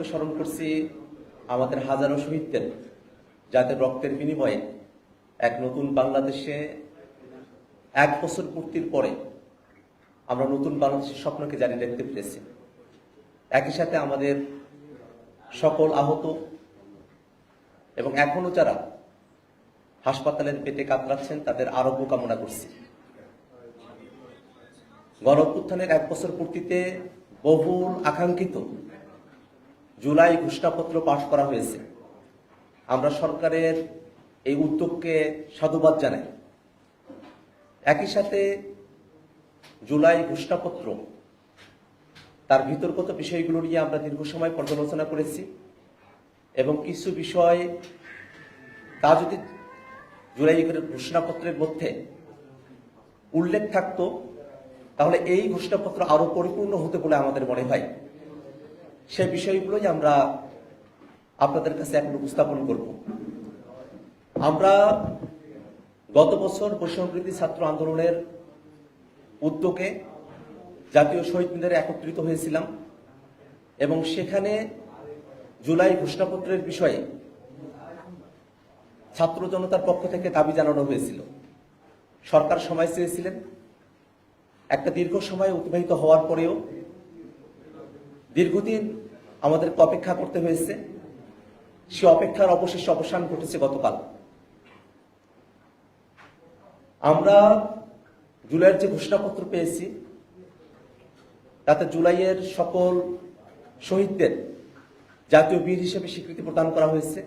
শোকে স্মরণ করছি আমাদের হাজারো শহীদদের যাদের রক্তের বিনিময়ে এক নতুন বাংলাদেশে এক বছর পূর্তির পরে আমরা নতুন বাংলাদেশের স্বপ্নকে জারি রাখতে পেরেছি। একই সাথে আমাদের সকল আহত এবং এখনও যারা হাসপাতালের পেটে কাতরাচ্ছেন, তাদের আরোগ্য কামনা করছি। গণ অভ্যুত্থানের এক বছর পূর্তিতে বহুল আকাঙ্ক্ষিত জুলাই ঘোষণাপত্র পাশ করা হয়েছে। আমরা সরকারের এই উদ্যোগকে সাধুবাদ জানাই। একই সাথে জুলাই ঘোষণাপত্র, তার ভিতরগত বিষয়গুলো নিয়ে আমরা দীর্ঘ সময় পর্যালোচনা করেছি এবং কিছু বিষয়, তা যদি জুলাই ঘোষণাপত্রের মধ্যে উল্লেখ থাকতো, তাহলে এই ঘোষণাপত্র আরও পরিপূর্ণ হতে বলে আমাদের মনে হয়। সে বিষয়গুলোই আমরা আপনাদের কাছে এখন উপস্থাপন করব। আমরা গত বছর বৈষম্যবৃদ্ধি ছাত্র আন্দোলনের উদ্যোগে জাতীয় শহীদ মিনারে একত্রিত হয়েছিলাম এবং সেখানে জুলাই ঘোষণাপত্রের বিষয়ে ছাত্র জনতার পক্ষ থেকে দাবি জানানো হয়েছিল। সরকার সময় চেয়েছিলেন। একটা দীর্ঘ সময় অতিবাহিত হওয়ার পরেও দীর্ঘদিন আমাদেরকে অপেক্ষা করতে হয়েছে। সে অপেক্ষার অবশেষে অবসান ঘটেছে গতকাল। আমরা জুলাইয়ের যে ঘোষণাপত্র পেয়েছি, তাতে জুলাইয়ের সকল শহীদদের জাতীয় বীর হিসেবে স্বীকৃতি প্রদান করা হয়েছে।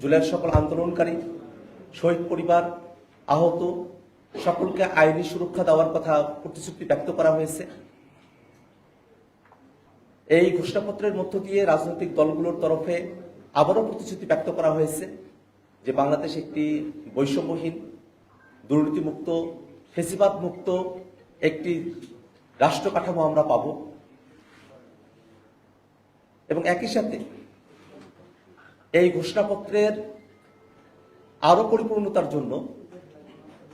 জুলাইয়ের সকল আন্দোলনকারী, শহীদ পরিবার, আহত, সকলকে আইনি সুরক্ষা দেওয়ার কথা প্রতিশ্রুতি ব্যক্ত করা হয়েছে। এই ঘোষণাপত্রের মধ্য দিয়ে রাজনৈতিক দলগুলোর তরফে আবারও প্রতিশ্রুতি ব্যক্ত করা হয়েছে যে বাংলাদেশ একটি বৈষম্যহীন, দুর্নীতিমুক্ত ফেসিবাদ মুক্ত একটি রাষ্ট্র কাঠামো আমরা পাব। এবং একই সাথে এই ঘোষণাপত্রের আরও পরিপূর্ণতার জন্য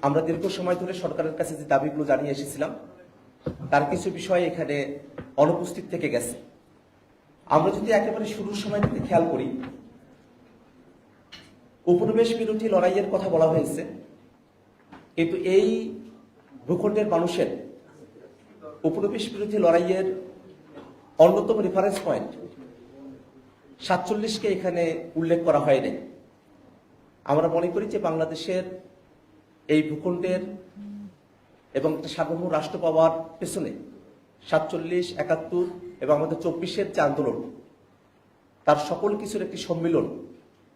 আমরা দীর্ঘ সময় ধরে সরকারের কাছে যে দাবিগুলো জানিয়ে এসেছিলাম তার কিছু বিষয় এখানে অনুপস্থিত থেকে গেছে। আমরা যদি একেবারে শুরুর সময় থেকে খেয়াল করি, উপনিবেশ বিরোধী লড়াইয়ের কথা বলা হয়েছে, কিন্তু এই ভূখণ্ডের মানুষের উপনিবেশ বিরোধী লড়াইয়ের অন্যতম রেফারেন্স পয়েন্ট সাতচল্লিশকে এখানে উল্লেখ করা হয়নি আমরা মনে করি যে বাংলাদেশের এই ভূখণ্ডের এবং একটা সার্বভৌম রাষ্ট্র পাওয়ার পেছনে সাতচল্লিশ, একাত্তর এবং আমাদের চব্বিশের যে আন্দোলন, তার সকল কিছুর একটি সম্মিলন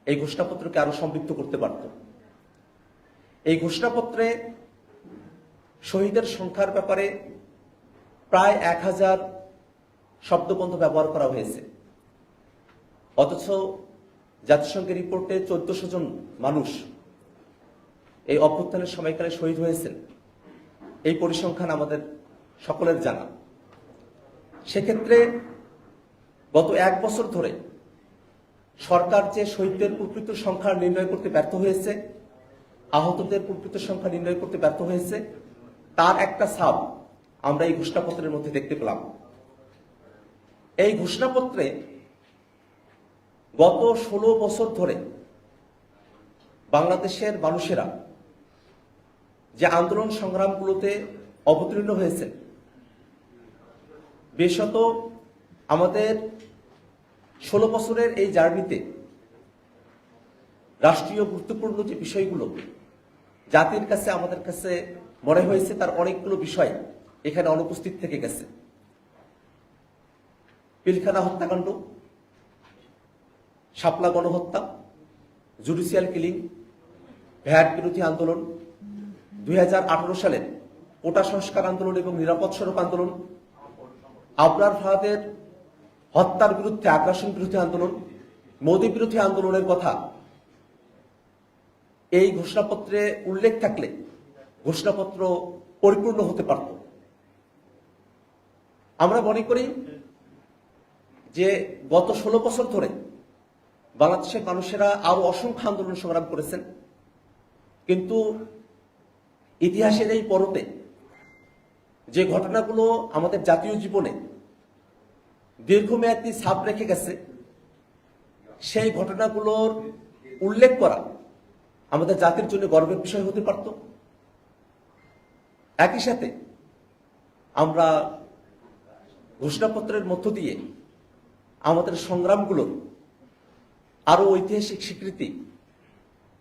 এই ঘোষণাপত্রকে আরও সমৃদ্ধ করতে পারত। এই ঘোষণাপত্রে শহীদের সংখ্যার ব্যাপারে প্রায় এক হাজার শব্দবন্ধ ব্যবহার করা হয়েছে। অথচ জাতিসংঘের রিপোর্টে চোদ্দশো জন মানুষ এই অভ্যুত্থানের সময়কালে শহীদ হয়েছেন। এই পরিসংখ্যান আমাদের সকলের জানা। সেক্ষেত্রে গত এক বছর ধরে সরকার যে শহীদদের প্রকৃত সংখ্যা নির্ণয় করতে ব্যর্থ হয়েছে, আহতদের প্রকৃত সংখ্যা নির্ণয় করতে ব্যর্থ হয়েছে, তার একটা সাব আমরা এই ঘোষণাপত্রের মধ্যে দেখতে পেলাম। এই ঘোষণাপত্রে গত ষোলো বছর ধরে বাংলাদেশের মানুষেরা যে আন্দোলন সংগ্রামগুলোতে অবতীর্ণ হয়েছে। বিশেষত আমাদের ষোলো বছরের এই জার্নিতে রাষ্ট্রীয় গুরুত্বপূর্ণ যে বিষয়গুলো, জাতির কাছে, আমাদের কাছে মনে হয়েছে তার অনেকগুলো বিষয় এখানে অনুপস্থিত থেকে গেছে। পিলখানা হত্যাকাণ্ড, শাপলা গণহত্যা, জুডিশিয়াল কিলিং, ভ্যাট বিরোধী আন্দোলন দুই সালের কোটা সংস্কার আন্দোলন এবং নিরাপদ সড়ক আন্দোলন আবরার ফাহাদের হত্যার বিরুদ্ধে, আগ্রাসন বিরোধী আন্দোলন, মোদী বিরোধী আন্দোলনের কথা এই ঘোষণাপত্রে উল্লেখ থাকলে ঘোষণাপত্র পরিপূর্ণ হতে পারত। আমরা মনে করি যে গত ষোলো বছর ধরে বাংলাদেশের মানুষেরা আরও অসংখ্য আন্দোলন সংগ্রাম করেছেন, কিন্তু ইতিহাসের এই পরতে যে ঘটনাগুলো আমাদের জাতীয় জীবনে দীর্ঘমেয়াদী ছাপ রেখে গেছে, সেই ঘটনাগুলোর উল্লেখ করা আমাদের জাতির জন্য গর্বের বিষয় হতে পারত। একই সাথে আমরা ঘোষণাপত্রের মধ্য দিয়ে আমাদের সংগ্রামগুলোর আরও ঐতিহাসিক স্বীকৃতি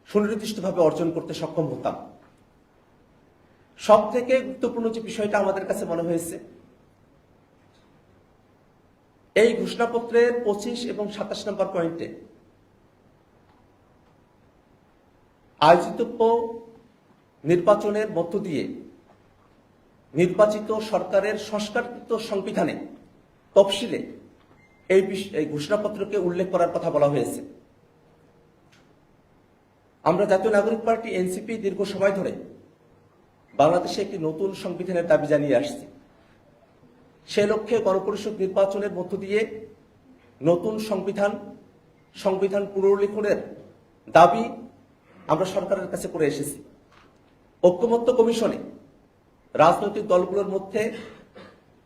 সুনির্দিষ্টভাবে অর্জন করতে সক্ষম হতাম। সব থেকে গুরুত্বপূর্ণ যে বিষয়টা আমাদের কাছে মনে হয়েছে, এই ঘোষণাপত্রের পঁচিশ এবং সাতাশ নম্বর পয়েন্টে আয়োজিতব্য নির্বাচনের মধ্য দিয়ে নির্বাচিত সরকারের সংস্কারকৃত সংবিধানে তফসিলে এই এই ঘোষণাপত্রকে উল্লেখ করার কথা বলা হয়েছে। আমরা জাতীয় নাগরিক পার্টি, এনসিপি দীর্ঘ সময় ধরে বাংলাদেশে একটি নতুন সংবিধানের দাবি জানিয়ে আসছি। সে লক্ষ্যে গণপরিষদ নির্বাচনের মধ্য দিয়ে নতুন সংবিধান সংবিধান পুনর্লিখনের দাবি আমরা সরকারের কাছে করে এসেছি। ঐক্যমত্য কমিশনে রাজনৈতিক দলগুলোর মধ্যে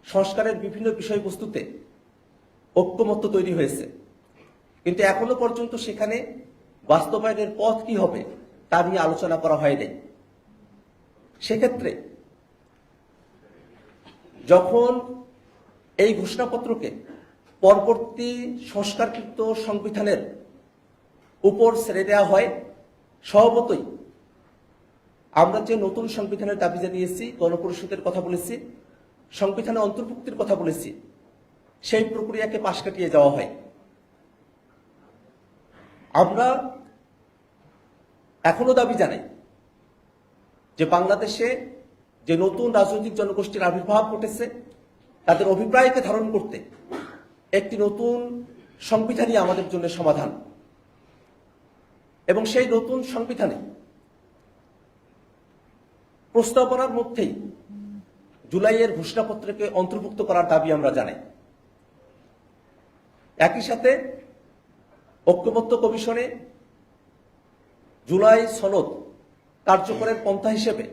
সংস্কারের বিভিন্ন বিষয়বস্তুতে ঐক্যমত্য তৈরি হয়েছে। কিন্তু এখনও পর্যন্ত সেখানে বাস্তবায়নের পথ কি হবে তা নিয়ে আলোচনা করা হয়নি। সেক্ষেত্রে যখন এই ঘোষণাপত্রকে পরবর্তী সংস্কারকৃত সংবিধানের উপর ছেড়ে দেওয়া হয়, স্বভাবতই আমরা যে নতুন সংবিধানের দাবি জানিয়েছি, গণপরিষদের কথা বলেছি সংবিধানে অন্তর্ভুক্তির কথা বলেছি, সেই প্রক্রিয়াকে পাশ কাটিয়ে যাওয়া হয়। আমরা এখনও দাবি জানাই বাংলাদেশে যে নতুন রাজনৈতিক জনগোষ্ঠীর আবির্ভাব ঘটেছে, তাদের অভিপ্রায়কে ধারণ করতে একটি নতুন সংবিধানই আমাদের জন্য সমাধান। এবং সেই নতুন সংবিধানে প্রস্তাবনার মধ্যেই জুলাইয়ের ঘোষণাপত্রকে অন্তর্ভুক্ত করার দাবি আমরা জানাই। একই সাথে ঐক্যমত্য কমিশনে জুলাই সনদ কার্যকরের পন্থা হিসেবে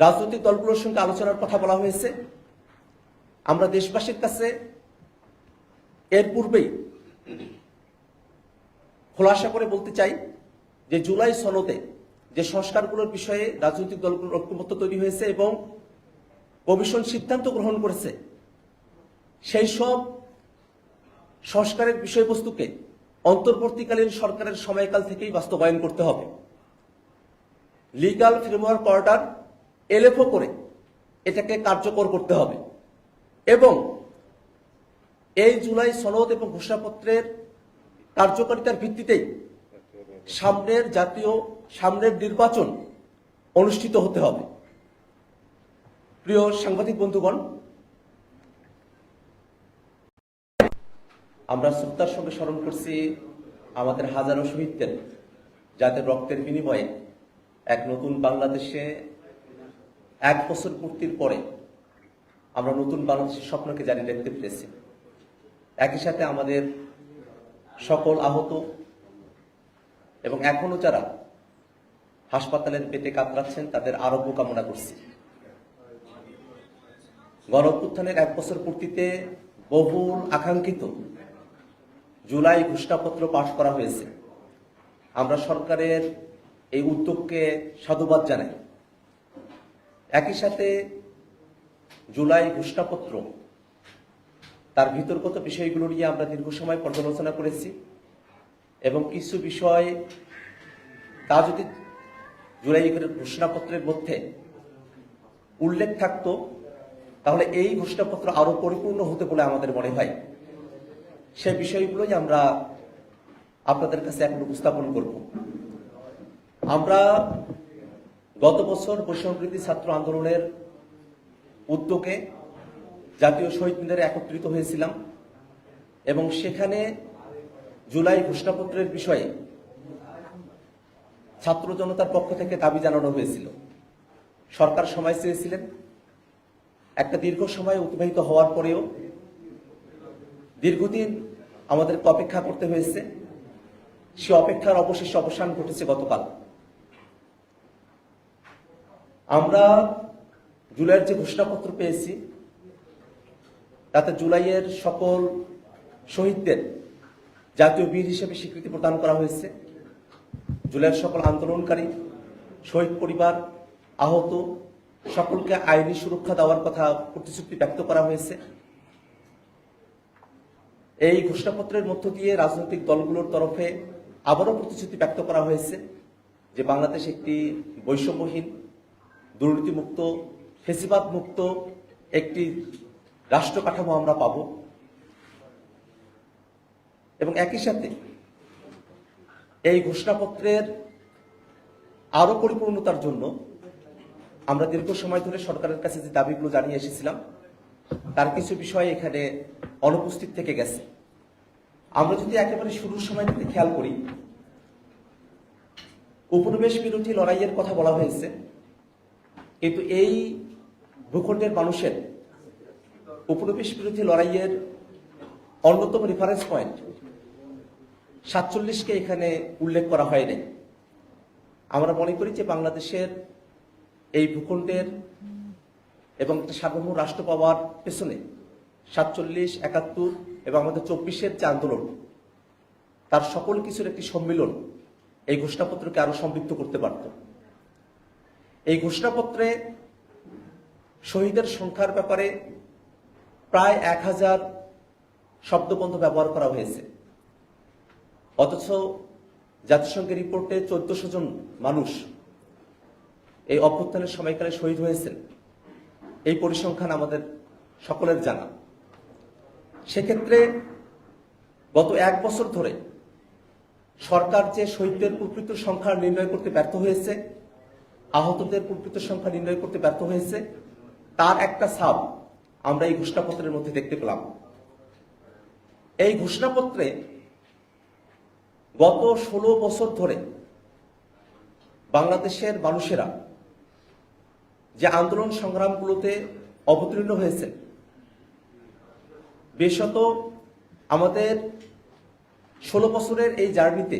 রাজনৈতিক দলগুলোর সঙ্গে আলোচনার কথা বলা হয়েছে। আমরা দেশবাসীর কাছে এর পূর্বেই খোলাসা করে বলতে চাই যে জুলাই সনদে যে সংস্কারগুলোর বিষয়ে রাজনৈতিক দলগুলোর ঐক্যমত্য তৈরি হয়েছে এবং কমিশন সিদ্ধান্ত গ্রহণ করেছে, সেই সব সংস্কারের বিষয়বস্তুকে অন্তর্বর্তীকালীন সরকারের সময়কাল থেকেই বাস্তবায়ন করতে হবে। লিগাল ফ্রেমওয়ার্ক অর্ডার এলএফও করে এটাকে কার্যকর করতে হবে। এবং এই জুলাই সনদ এবং ঘোষণাপত্রের কার্যকারিতার ভিত্তিতেই সামনের জাতীয়, সামনের নির্বাচন অনুষ্ঠিত হতে হবে। প্রিয় সাংবাদিক বন্ধুগণ, আমরা শ্রদ্ধার সঙ্গে স্মরণ করছি আমাদের হাজারো শহীদদের, যাদের রক্তের বিনিময়ে এক নতুন বাংলাদেশে এক বছর পূর্তির পরে আমরা নতুন বাংলাদেশের স্বপ্নকে জারি রাখতে পেরেছি। একই সাথে আমাদের সকল আহত এবং এখনও যারা হাসপাতালের পেটে কাতরাচ্ছেন, তাদের আরোগ্য কামনা করছি। গণ এক বছর পূর্তিতে বহুল আকাঙ্ক্ষিত জুলাই ঘোষণাপত্র পাশ করা হয়েছে। আমরা সরকারের এই উদ্যোগকে সাধুবাদ জানাই। একই সাথে জুলাই ঘোষণাপত্র, তার ভিতরগত বিষয়গুলো নিয়ে আমরা দীর্ঘ সময় পর্যালোচনা করেছি এবং কিছু বিষয় তা যদি জুলাই ঘোষণাপত্রের মধ্যে উল্লেখ থাকতো, তাহলে এই ঘোষণাপত্র আরও পরিপূর্ণ হতে বলে আমাদের মনে হয়। সে বিষয়গুলোই আমরা আপনাদের কাছে এখন উপস্থাপন করব। আমরা গত বছর বৈষম্যবৃদ্ধি ছাত্র আন্দোলনের উদ্যোগে জাতীয় শহীদ মিনারে একত্রিত হয়েছিলাম এবং সেখানে জুলাই ঘোষণাপত্রের বিষয়ে ছাত্র জনতার পক্ষ থেকে দাবি জানানো হয়েছিল। সরকার সময় চেয়েছিলেন। একটা দীর্ঘ সময় অতিবাহিত হওয়ার পরেও দীর্ঘদিন আমাদেরকে অপেক্ষা করতে হয়েছে। সে অপেক্ষার অবশেষে অবসান ঘটেছে গতকাল। আমরা জুলাইয়ের যে ঘোষণাপত্র পেয়েছি, তাতে জুলাইয়ের সকল শহীদদের জাতীয় বীর হিসেবে স্বীকৃতি প্রদান করা হয়েছে। জুলাইয়ের সকল আন্দোলনকারী, শহীদ পরিবার, আহত, সকলকে আইনি সুরক্ষা দেওয়ার কথা প্রতিশ্রুতি ব্যক্ত করা হয়েছে। এই ঘোষণাপত্রের মধ্য দিয়ে রাজনৈতিক দলগুলোর তরফে আবারও প্রতিশ্রুতি ব্যক্ত করা হয়েছে যে বাংলাদেশ একটি বৈষম্যহীন দুর্নীতিমুক্ত ফেসিবাদ মুক্ত একটি রাষ্ট্র কাঠামো আমরা পাব। এবং একই সাথে এই ঘোষণাপত্রের আরও পরিপূর্ণতার জন্য আমরা দীর্ঘ সময় ধরে সরকারের কাছে যে দাবিগুলো জানিয়ে এসেছিলাম, তার কিছু বিষয় এখানে অনুপস্থিত থেকে গেছে। আমরা যদি একেবারে শুরুর সময় থেকে খেয়াল করি, উপনিবেশ বিরোধী লড়াইয়ের কথা বলা হয়েছে। কিন্তু এই ভূখণ্ডের মানুষের উপনিবেশ বিরোধী লড়াইয়ের অন্যতম রেফারেন্স পয়েন্ট সাতচল্লিশকে এখানে উল্লেখ করা হয়নি। আমরা মনে করি যে বাংলাদেশের এই ভূখণ্ডের এবং একটা সার্বভৌম রাষ্ট্র পাওয়ার পেছনে সাতচল্লিশ, একাত্তর এবং আমাদের চব্বিশের যে আন্দোলন, তার সকল কিছুর একটি সম্মিলন এই ঘোষণাপত্রকে আরও সমৃদ্ধ করতে পারত। এই ঘোষণাপত্রে শহীদের সংখ্যার ব্যাপারে প্রায় এক হাজার শব্দবন্ধ ব্যবহার করা হয়েছে। অথচ জাতিসংঘের রিপোর্টে চোদ্দশো জন মানুষ এই অভ্যুত্থানের সময়কালে শহীদ হয়েছেন। এই পরিসংখ্যান আমাদের সকলের জানা। সেক্ষেত্রে গত এক বছর ধরে সরকার যে শহীদদের প্রকৃত সংখ্যা নির্ণয় করতে ব্যর্থ হয়েছে আহতদের প্রকৃত সংখ্যা নির্ণয় করতে ব্যর্থ হয়েছে। তার একটা সাব আমরা এই ঘোষণাপত্রের মধ্যে দেখতে পেলাম। এই ঘোষণাপত্রে গত ষোলো বছর ধরে বাংলাদেশের মানুষেরা যে আন্দোলন সংগ্রামগুলোতে অবতীর্ণ হয়েছে, বিশেষত আমাদের ষোলো বছরের এই জার্নিতে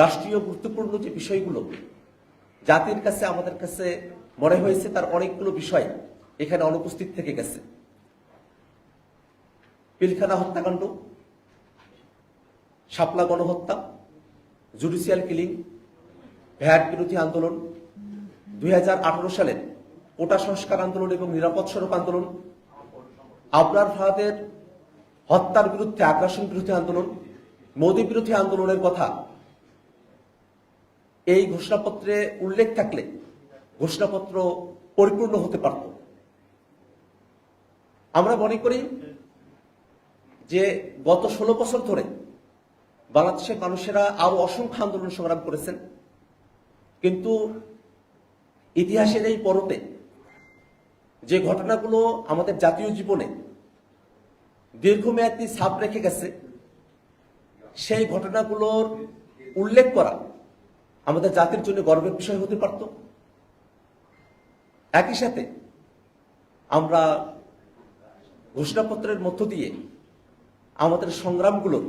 রাষ্ট্রীয় গুরুত্বপূর্ণ যে বিষয়গুলো, জাতির কাছে, আমাদের কাছে মনে হয়েছে তার অনেকগুলো বিষয় এখানে অনুপস্থিত থেকে গেছে। পিলখানা হত্যাকাণ্ড, শাপলা গণহত্যা, জুডিশিয়াল কিলিং, ভ্যাট বিরোধী আন্দোলন, দুই সালের কোটা সংস্কার আন্দোলন এবং নিরাপদ সড়ক আন্দোলন আবরার ফাহাদের হত্যার বিরুদ্ধে আগ্রাসন বিরোধী আন্দোলন, মোদী বিরোধী আন্দোলনের কথা এই ঘোষণাপত্রে উল্লেখ থাকলে ঘোষণাপত্র পরিপূর্ণ হতে পারত। আমরা মনে করি যে গত ষোলো বছর ধরে বাংলাদেশের মানুষেরা আরও অসংখ্য আন্দোলন সংগ্রাম করেছেন। কিন্তু ইতিহাসের এই পরতে যে ঘটনাগুলো আমাদের জাতীয় জীবনে দীর্ঘমেয়াদী ছাপ রেখে গেছে, সেই ঘটনাগুলোর উল্লেখ করা আমাদের জাতির জন্য গর্বের বিষয় হতে পারত। একই সাথে আমরা ঘোষণাপত্রের মধ্য দিয়ে আমাদের সংগ্রামগুলোর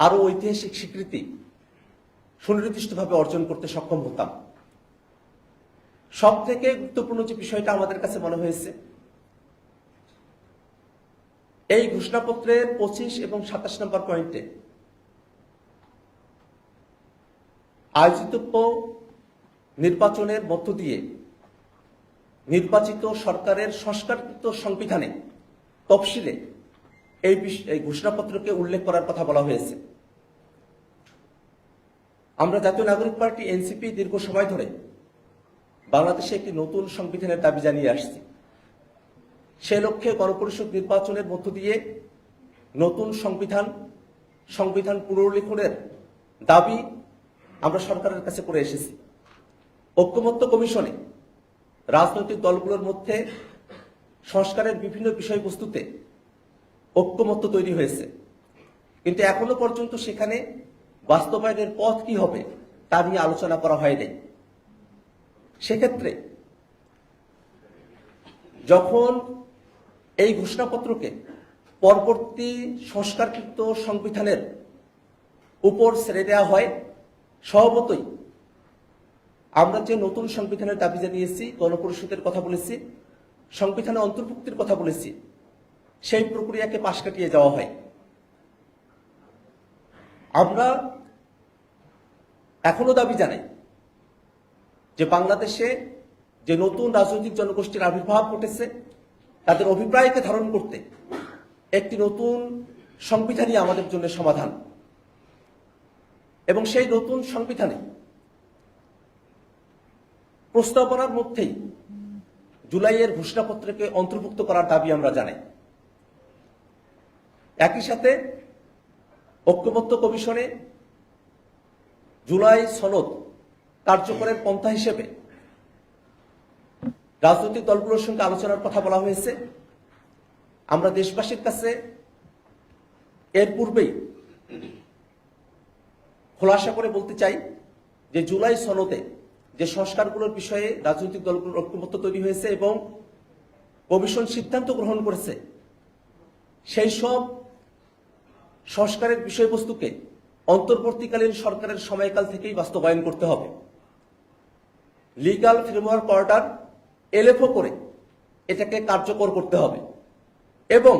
আরও ঐতিহাসিক স্বীকৃতি সুনির্দিষ্টভাবে অর্জন করতে সক্ষম হতাম। সব থেকে গুরুত্বপূর্ণ যে বিষয়টা আমাদের কাছে মনে হয়েছে, এই ঘোষণাপত্রের পঁচিশ এবং সাতাশ নম্বর পয়েন্টে আয়োজিতব্য নির্বাচনের মধ্য দিয়ে নির্বাচিত সরকারের সংস্কারকৃত সংবিধানে তফসিলে এই এই ঘোষণাপত্রকে উল্লেখ করার কথা বলা হয়েছে। আমরা জাতীয় নাগরিক পার্টি, এনসিপি দীর্ঘ সময় ধরে বাংলাদেশে একটি নতুন সংবিধানের দাবি জানিয়ে আসছি। সে লক্ষ্যে গণপরিষদ নির্বাচনের মধ্য দিয়ে নতুন সংবিধান সংবিধান পুনর্লিখনের দাবি আমরা সরকারের কাছে করে এসেছি। ঐক্যমত্য কমিশনে রাজনৈতিক দলগুলোর মধ্যে সংস্কারের বিভিন্ন বিষয়বস্তুতে ঐক্যমত্য তৈরি হয়েছে। কিন্তু এখনও পর্যন্ত সেখানে বাস্তবায়নের পথ কি হবে, তা নিয়ে আলোচনা করা হয়নি। সেক্ষেত্রে যখন এই ঘোষণাপত্রকে পরবর্তী সংস্কারকৃত সংবিধানের উপর ছেড়ে দেওয়া হয় স্বভাবতই। আমরা যে নতুন সংবিধানের দাবি জানিয়েছি গণপরিষদের কথা বলেছি সংবিধানে অন্তর্ভুক্তির কথা বলেছি, সেই প্রক্রিয়াকে পাশ কাটিয়ে যাওয়া হয়। আমরা এখনও দাবি জানাই যে বাংলাদেশে যে নতুন রাজনৈতিক জনগোষ্ঠীর আবির্ভাব ঘটেছে, তাদের অভিপ্রায়কে ধারণ করতে একটি নতুন সংবিধানই আমাদের জন্য সমাধান। এবং সেই নতুন সংবিধানে প্রস্তাবনার মধ্যেই জুলাইয়ের ঘোষণাপত্রকে অন্তর্ভুক্ত করার দাবি আমরা জানাই। একই সাথে ঐক্যবদ্ধ কমিশনে জুলাই সনদ কার্যকরের পন্থা হিসেবে রাজনৈতিক দলগুলোর সঙ্গে আলোচনার কথা বলা হয়েছে। আমরা দেশবাসীর কাছে এর পূর্বেই খোলাসা করে বলতে চাই যে জুলাই সনদে যে সংস্কারগুলোর বিষয়ে রাজনৈতিক দলগুলোর ঐক্যমত্য তৈরি হয়েছে এবং কমিশন সিদ্ধান্ত গ্রহণ করেছে, সেই সব সংস্কারের বিষয়বস্তুকে অন্তর্বর্তীকালীন সরকারের সময়কাল থেকেই বাস্তবায়ন করতে হবে। লিগাল ফ্রেমওয়ার্ক অর্ডার এলএফও করে এটাকে কার্যকর করতে হবে এবং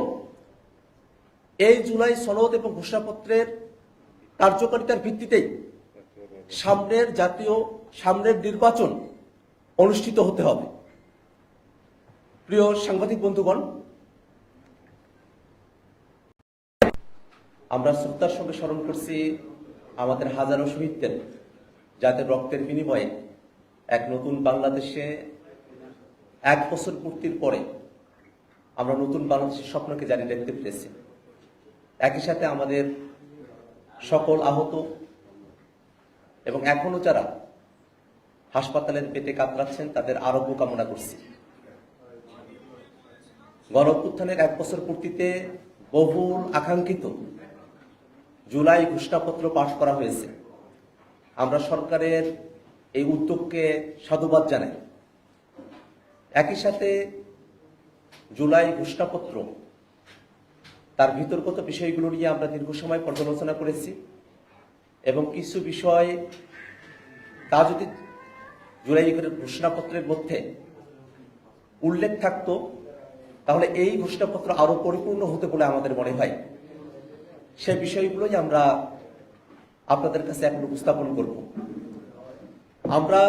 এই জুলাই সনদ এবং ঘোষণাপত্রের কার্যকারিতার ভিত্তিতেই সামনের জাতীয়, সামনের নির্বাচন অনুষ্ঠিত হতে হবে। প্রিয় সাংবাদিক বন্ধুগণ, আমরা শ্রদ্ধার সঙ্গে স্মরণ করছি আমাদের হাজারো শহীদদের, যাদের রক্তের বিনিময়ে এক নতুন বাংলাদেশে এক বছর পূর্তির পরে আমরা নতুন বাংলাদেশের স্বপ্নকে জারি রাখতে পেরেছি। একই সাথে আমাদের সকল আহত এবং এখনও যারা হাসপাতালের পেটে কাতরাচ্ছেন, তাদের আরোগ্য কামনা করছি। গণ এক বছর পূর্তিতে বহুল আকাঙ্ক্ষিত জুলাই ঘোষণাপত্র পাশ করা হয়েছে। আমরা সরকারের এই উদ্যোগকে সাধুবাদ জানাই। একই সাথে জুলাই ঘোষণাপত্র তার ভিতরগত বিষয়গুলো নিয়ে আমরা দীর্ঘ সময় পর্যালোচনা করেছি এবং কিছু বিষয় তা যদি জুলাই ঘোষণাপত্রের মধ্যে উল্লেখ থাকতো, তাহলে এই ঘোষণাপত্র আরও পরিপূর্ণ হতে বলে আমাদের মনে হয়। সে বিষয়গুলোই আমরা আপনাদের কাছে এখন উপস্থাপন করব। আমরা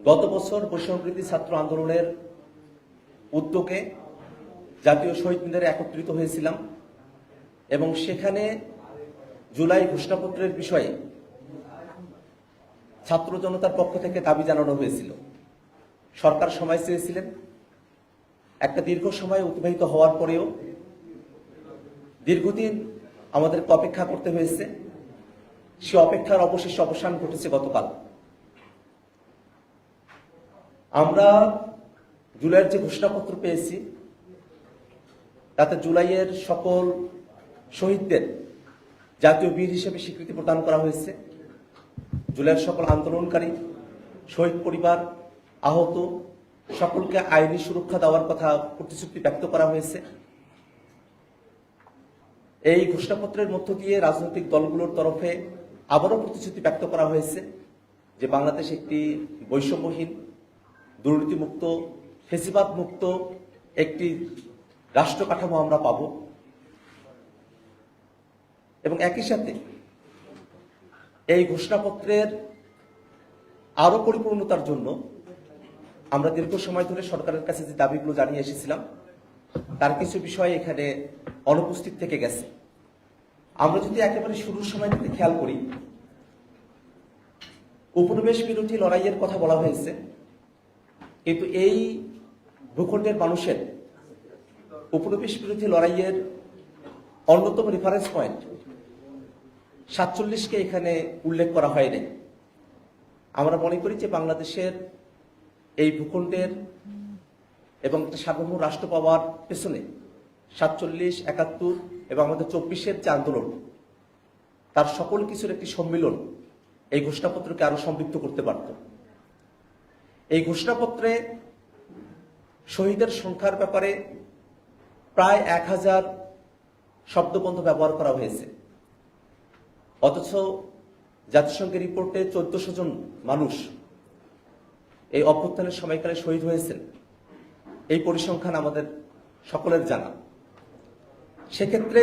গত বছর বৈষম্যবৃদ্ধি ছাত্র আন্দোলনের উদ্যোগে জাতীয় শহীদ মিনারে একত্রিত হয়েছিলাম এবং সেখানে জুলাই ঘোষণাপত্রের বিষয়ে ছাত্র জনতার পক্ষ থেকে দাবি জানানো হয়েছিল। সরকার সময় চেয়েছিলেন। একটা দীর্ঘ সময় অতিবাহিত হওয়ার পরেও দীর্ঘদিন আমাদেরকে অপেক্ষা করতে হয়েছে। সে অপেক্ষার অবশেষে অবসান ঘটেছে গতকাল। আমরা জুলাইয়ের যে ঘোষণাপত্র পেয়েছি তাতে জুলাইয়ের সকল শহীদদের জাতীয় বীর হিসেবে স্বীকৃতি প্রদান করা হয়েছে। জুলাইয়ের সকল আন্দোলনকারী, শহীদ পরিবার, আহত, সকলকে আইনি সুরক্ষা দেওয়ার কথা প্রতিশ্রুতি ব্যক্ত করা হয়েছে। এই ঘোষণাপত্রের মধ্য দিয়ে রাজনৈতিক দলগুলোর তরফে আবারও প্রতিশ্রুতি ব্যক্ত করা হয়েছে যে বাংলাদেশ একটি বৈষম্যহীন, দুর্নীতিমুক্ত ফেসিবাদ মুক্ত একটি রাষ্ট্র কাঠামো আমরা পাব। এবং একই সাথে এই ঘোষণাপত্রের আরও পরিপূর্ণতার জন্য আমরা দীর্ঘ সময় ধরে সরকারের কাছে যে দাবিগুলো জানিয়ে এসেছিলাম, তার কিছু বিষয় এখানে অনুপস্থিত থেকে গেছে। আমরা যদি একেবারে শুরুর সময় থেকে খেয়াল করি, উপনিবেশ বিরোধী লড়াইয়ের কথা বলা হয়েছে, কিন্তু এই ভূখণ্ডের মানুষের উপনিবেশ বিরোধী লড়াইয়ের অন্যতম রেফারেন্স পয়েন্ট সাতচল্লিশকে এখানে উল্লেখ করা হয়নি। আমরা মনে করি যে বাংলাদেশের এই ভূখণ্ডের এবং একটা সার্বভৌম রাষ্ট্র পাওয়ার পেছনে সাতচল্লিশ, একাত্তর এবং আমাদের চব্বিশের যে আন্দোলন, তার সকল কিছুর একটি সম্মিলন এই ঘোষণাপত্রকে আরও সমৃদ্ধ করতে পারত। এই ঘোষণাপত্রে শহীদের সংখ্যার ব্যাপারে প্রায় এক হাজার শব্দবন্ধ ব্যবহার করা হয়েছে। অথচ জাতিসংঘের রিপোর্টে চোদ্দশো জন মানুষ এই অভ্যুত্থানের সময়কালে শহীদ হয়েছেন। এই পরিসংখ্যান আমাদের সকলের জানা। সেক্ষেত্রে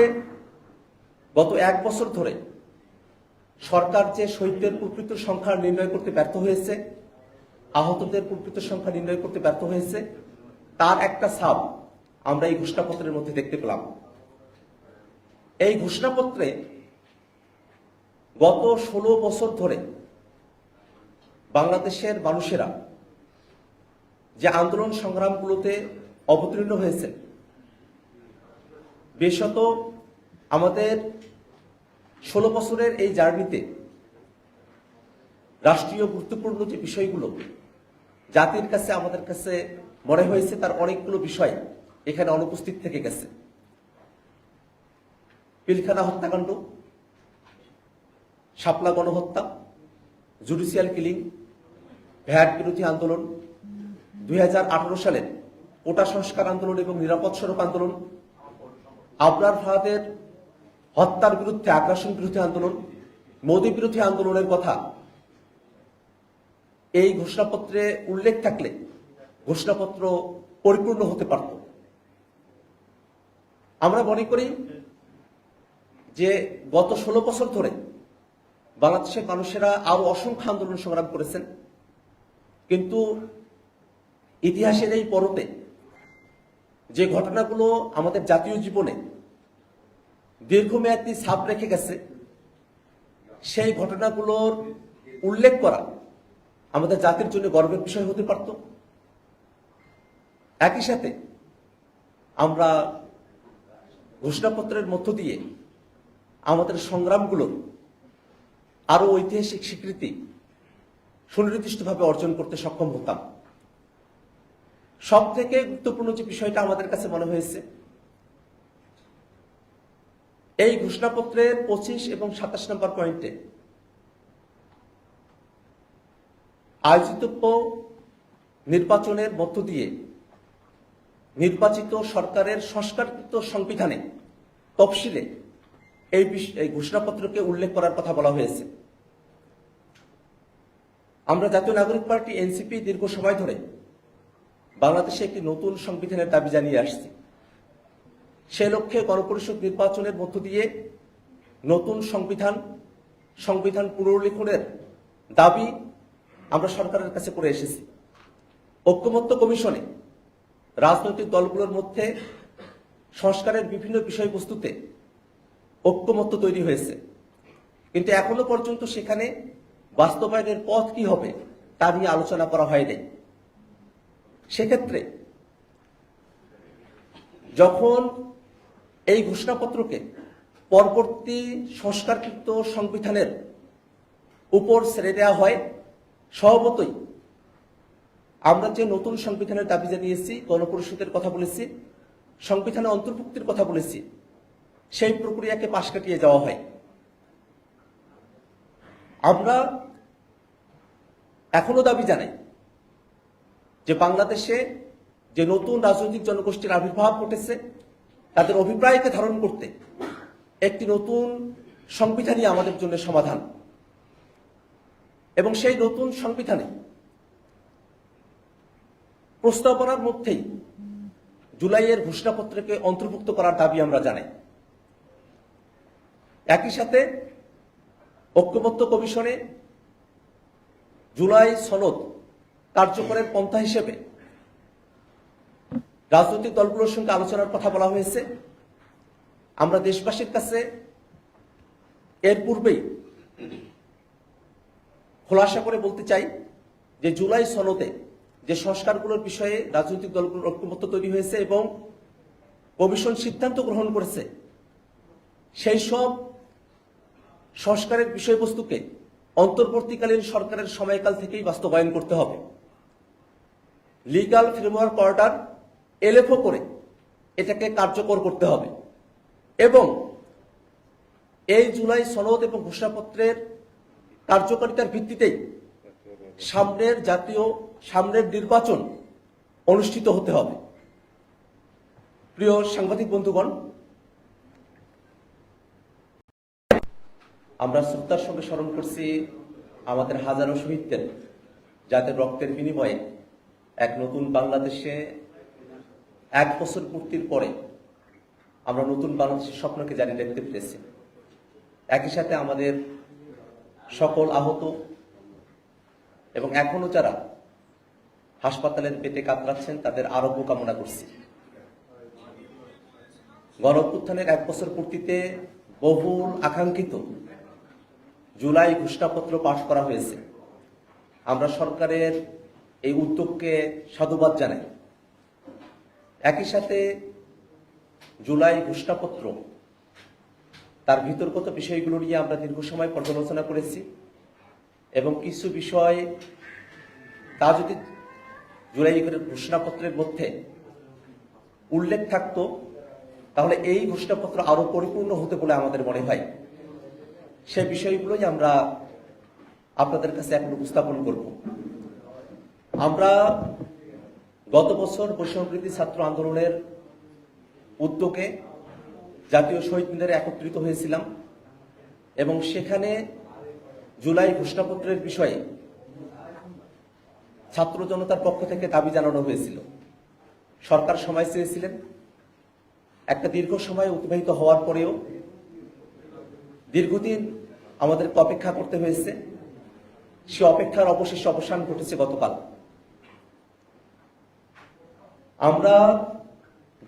গত এক বছর ধরে সরকার যে শহীদদের প্রকৃত সংখ্যা নির্ণয় করতে ব্যর্থ হয়েছে, আহতদের প্রকৃত সংখ্যা নির্ণয় করতে ব্যর্থ হয়েছে, তার একটা সাব আমরা এই ঘোষণাপত্রের মধ্যে দেখতে পেলাম। এই ঘোষণাপত্রে গত ষোলো বছর ধরে বাংলাদেশের মানুষেরা যে আন্দোলন সংগ্রামগুলোতে অবতীর্ণ হয়েছে, বিশেষত আমাদের ষোলো বছরের এই জার্নিতে রাষ্ট্রীয় গুরুত্বপূর্ণ যে বিষয়গুলো, জাতির কাছে, আমাদের কাছে মনে হয়েছে তার অনেকগুলো বিষয়। এখানে অনুপস্থিত থেকে গেছে। পিলখানা হত্যাকাণ্ড, শাপলা গণহত্যা, জুডিশিয়াল কিলিং, ভ্যাট বিরোধী আন্দোলন, দুই সালের কোটা সংস্কার আন্দোলন এবং নিরাপদ সড়ক আন্দোলন, আবরার ফাহাদের হত্যার বিরুদ্ধে আগ্রাসন বিরোধী আন্দোলন, মোদী বিরোধী আন্দোলনের কথা এই ঘোষণাপত্রে উল্লেখ থাকলে ঘোষণাপত্র পরিপূর্ণ হতে পারত। আমরা মনে করি যে গত ষোলো বছর ধরে বাংলাদেশের মানুষেরা আরও অসংখ্য আন্দোলন সংগ্রাম করেছেন। কিন্তু ইতিহাসের এই পরতে যে ঘটনাগুলো আমাদের জাতীয় জীবনে দীর্ঘমেয়াদী ছাপ রেখে গেছে, সেই ঘটনাগুলোর উল্লেখ করা আমাদের জাতির জন্য গর্বের বিষয় হতে পারত। একই সাথে আমরা ঘোষণাপত্রের মধ্য দিয়ে আমাদের সংগ্রামগুলোর আরও ঐতিহাসিক স্বীকৃতি সুনির্দিষ্টভাবে অর্জন করতে সক্ষম হতাম। সব থেকে গুরুত্বপূর্ণ যে বিষয়টা আমাদের কাছে মনে হয়েছে, এই ঘোষণাপত্রের পঁচিশ এবং সাতাশ নম্বর পয়েন্টে আয়োজিতব্য নির্বাচনের মধ্য দিয়ে নির্বাচিত সরকারের সংস্কারকৃত সংবিধানে, তফসিলে এই এই ঘোষণাপত্রকে উল্লেখ করার কথা বলা হয়েছে। আমরা জাতীয় নাগরিক পার্টি, এনসিপি দীর্ঘ সময় ধরে বাংলাদেশে একটি নতুন সংবিধানের দাবি জানিয়ে আসছি। সে লক্ষ্যে গণপরিষদ নির্বাচনের মধ্য দিয়ে নতুন সংবিধান সংবিধান পুনর্লিখনের দাবি আমরা সরকারের কাছে করে এসেছি। ঐক্যমত্য কমিশনে রাজনৈতিক দলগুলোর মধ্যে সংস্কারের বিভিন্ন বিষয়বস্তুতে ঐক্যমত্য তৈরি হয়েছে। কিন্তু এখনও পর্যন্ত সেখানে বাস্তবায়নের পথ কি হবে, তা নিয়ে আলোচনা করা হয়নি। সেক্ষেত্রে যখন এই ঘোষণাপত্রকে পরবর্তী সংস্কারকৃত সংবিধানের উপর ছেড়ে দেওয়া হয়, স্বভাবতই আমরা যে নতুন সংবিধানের দাবি জানিয়েছি, গণপরিষদের কথা বলেছি সংবিধানে অন্তর্ভুক্তির কথা বলেছি, সেই প্রক্রিয়াকে পাশ কাটিয়ে যাওয়া হয়। আমরা এখনও দাবি জানাই যে বাংলাদেশে যে নতুন রাজনৈতিক জনগোষ্ঠীর আবির্ভাব ঘটেছে, তাদের অভিপ্রায়কে ধারণ করতে একটি নতুন সংবিধানই আমাদের জন্য সমাধান। এবং সেই নতুন সংবিধানে প্রস্তাবনার মধ্যেই জুলাইয়ের ঘোষণাপত্রকে অন্তর্ভুক্ত করার দাবি আমরা জানাই। একই সাথে ঐক্যমত্য কমিশনে জুলাই সনদ কার্যকরের পন্থা হিসেবে রাজনৈতিক দলগুলোর সঙ্গে আলোচনার কথা বলা হয়েছে। আমরা দেশবাসীর কাছে এর পূর্বেই খোলাসা করে বলতে চাই যে জুলাই সনদে যে সংস্কারগুলোর বিষয়ে রাজনৈতিক দলগুলোর ঐক্যমত্য তৈরি হয়েছে এবং কমিশন সিদ্ধান্ত গ্রহণ করেছে, সেই সব সংস্কারের বিষয়বস্তুকে অন্তর্বর্তীকালীন সরকারের সময়কাল থেকেই বাস্তবায়ন করতে হবে। লিগাল ফ্রেমওয়ার্ক অর্ডার এলএফও করে এটাকে কার্যকর করতে হবে এবং এই জুলাই সনদ এবং ঘোষণাপত্রের কার্যকারিতার ভিত্তিতেই সামনের জাতীয় সামনের নির্বাচন অনুষ্ঠিত হতে হবে। প্রিয় সাংবাদিক বন্ধুগণ, আমরা শ্রদ্ধার সঙ্গে স্মরণ করছি আমাদের হাজারো শহীদদের, যাদের রক্তের বিনিময়ে এক নতুন বাংলাদেশে এক বছর পূর্তির পরে আমরা নতুন বাংলাদেশের স্বপ্নকে জারি রাখতে পেরেছি। একই সাথে আমাদের সকল আহত এবং এখনও যারা হাসপাতালের পেটে কাতরাচ্ছেন, তাদের আরোগ্য কামনা করছি। গণ অভ্যুত্থানের এক বছর পূর্তিতে বহুল আকাঙ্ক্ষিত জুলাই ঘোষণাপত্র পাশ করা হয়েছে। আমরা সরকারের এই উদ্যোগকে সাধুবাদ জানাই। একই সাথে জুলাই ঘোষণাপত্র, তার ভিতরগত বিষয়গুলো নিয়ে আমরা দীর্ঘ সময় পর্যালোচনা করেছি এবং কিছু বিষয় তা যদি জুলাই ঘোষণাপত্রের মধ্যে উল্লেখ থাকতো, তাহলে এই ঘোষণাপত্র আরও পরিপূর্ণ হতে বলে আমাদের মনে হয়। সে বিষয়গুলোই আমরা আপনাদের কাছে এখন উপস্থাপন করব। আমরা গত বছর বৈষম্যবৃদ্ধি ছাত্র আন্দোলনের উদ্যোগে জাতীয় শহীদ মিনারে একত্রিত হয়েছিলাম এবং সেখানে জুলাই ঘোষণাপত্রের বিষয়ে ছাত্র জনতার পক্ষ থেকে দাবি জানানো হয়েছিল। সরকার সময় চেয়েছিলেন। একটা দীর্ঘ সময় অতিবাহিত হওয়ার পরেও দীর্ঘদিন আমাদের অপেক্ষা করতে হয়েছে। সে অপেক্ষার অবশেষে অবসান ঘটেছে গতকাল। আমরা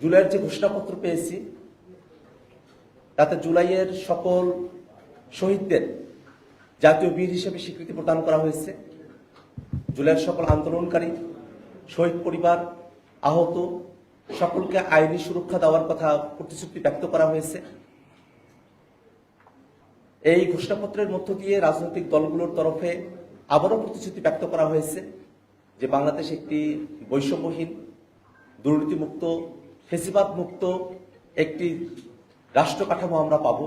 জুলাইয়ের যে ঘোষণাপত্র পেয়েছি, তাতে জুলাইয়ের সকল শহীদদের জাতীয় বীর হিসেবে স্বীকৃতি প্রদান করা হয়েছে। জুলাইয়ের সকল আন্দোলনকারী, শহীদ পরিবার, আহত, সকলকে আইনি সুরক্ষা দেওয়ার কথা প্রতিশ্রুতি ব্যক্ত করা হয়েছে। এই ঘোষণাপত্রের মধ্য দিয়ে রাজনৈতিক দলগুলোর তরফে আবারও প্রতিশ্রুতি ব্যক্ত করা হয়েছে যে বাংলাদেশ একটি বৈষম্যহীন, দুর্নীতিমুক্ত ফেসিবাদ মুক্ত একটি রাষ্ট্র কাঠামো আমরা পাব।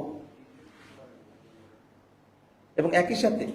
এবং একই সাথে